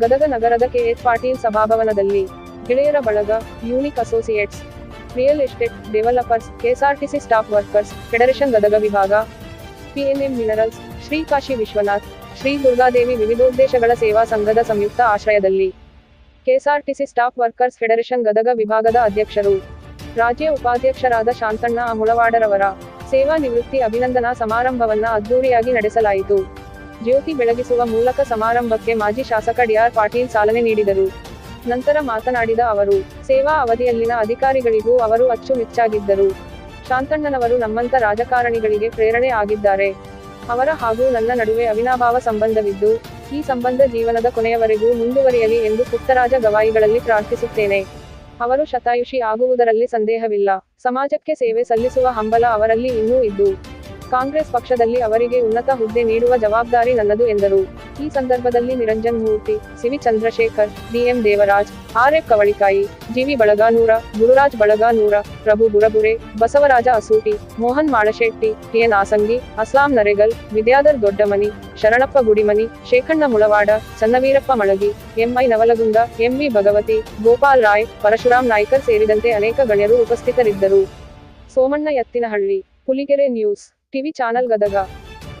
ಗದಗ ನಗರದ ಕೆಎಸ್ ಪಾಟೀಲ್ ಸಭಾಭವನದಲ್ಲಿ ಗೆಳೆಯರ ಬಳಗ unique associates, real estate developers, KSRTC staff workers, federation Gadag ವಿಭಾಗ, ಪಿಎನ್ಎಂ ಮಿನರಲ್ಸ್, ಶ್ರೀ ಕಾಶಿ ವಿಶ್ವನಾಥ್, ಶ್ರೀ ದುರ್ಗಾದೇವಿ ವಿವಿಧೋದ್ದೇಶಗಳ ಸೇವಾ ಸಂಘದ ಸಂಯುಕ್ತ ಆಶ್ರಯದಲ್ಲಿ KSRTC staff workers federation Gadag ವಿಭಾಗದ ಅಧ್ಯಕ್ಷರು, ರಾಜ್ಯ ಉಪಾಧ್ಯಕ್ಷರಾದ ಶಾಂತಣ್ಣ ಅಮುಳವಾಡರವರ ಸೇವಾ ನಿವೃತ್ತಿ ಅಭಿನಂದನಾ ಸಮಾರಂಭವನ್ನ ಅದ್ದೂರಿಯಾಗಿ ನಡೆಸಲಾಯಿತು. ಜ್ಯೋತಿ ಬೆಳಗಿಸುವ ಮೂಲಕ ಸಮಾರಂಭಕ್ಕೆ ಮಾಜಿ ಶಾಸಕ ಡಿಆರ್ ಪಾಟೀಲ್ ಚಾಲನೆ ನೀಡಿದರು. ನಂತರ ಮಾತನಾಡಿದ ಅವರು, ಸೇವಾ ಅವಧಿಯಲ್ಲಿನ ಅಧಿಕಾರಿಗಳಿಗೂ ಅವರು ಅಚ್ಚುಮೆಚ್ಚಾಗಿದ್ದರು. ಶಾಂತಣ್ಣನವರು ನಮ್ಮಂತ ರಾಜಕಾರಣಿಗಳಿಗೆ ಪ್ರೇರಣೆ ಆಗಿದ್ದಾರೆ. ಅವರ ಹಾಗೂ ನನ್ನ ನಡುವೆ ಅವಿನಾಭಾವ ಸಂಬಂಧವಿದ್ದು, ಈ ಸಂಬಂಧ ಜೀವನದ ಕೊನೆಯವರೆಗೂ ಮುಂದುವರಿಯಲಿ ಎಂದು ಪುಟ್ಟರಾಜ ಗವಾಯಿಗಳಲ್ಲಿ ಪ್ರಾರ್ಥಿಸುತ್ತೇನೆ. ಅವರು ಶತಾಯುಷಿ ಆಗುವುದರಲ್ಲಿ ಸಂದೇಹವಿಲ್ಲ. ಸಮಾಜಕ್ಕೆ ಸೇವೆ ಸಲ್ಲಿಸುವ ಹಂಬಲ ಅವರಲ್ಲಿ ಇನ್ನೂ ಇದ್ದು ಕಾಂಗ್ರೆಸ್ ಪಕ್ಷದಲ್ಲಿ ಅವರಿಗೆ ಉನ್ನತ ಹುದ್ದೆ ನೀಡುವ ಜವಾಬ್ದಾರಿ ನನ್ನದು ಎಂದರು. ಈ ಸಂದರ್ಭದಲ್ಲಿ Niranjan Murthy, CV Chandrashekar DM Devaraj RF Kavalikai GV Balaganur, Gururaj Balaganur, Prabhu Burabure Basavaraj Asuti Mohan Malashetti TN Asangi Aslam Naregal, Vidyadhar Doddamani, Sharanappa Gudimani, Shekhanna Mulawad Channaveerappa Malagi MI Navalgund MV Bhagavati, Gopal Rai, Parashuram Naikar ಸೇರಿದಂತೆ ಅನೇಕ ಗಣ್ಯರು ಉಪಸ್ಥಿತರಿದ್ದರು. Somanna Ettinahalli Huligere news. TV channel Gadag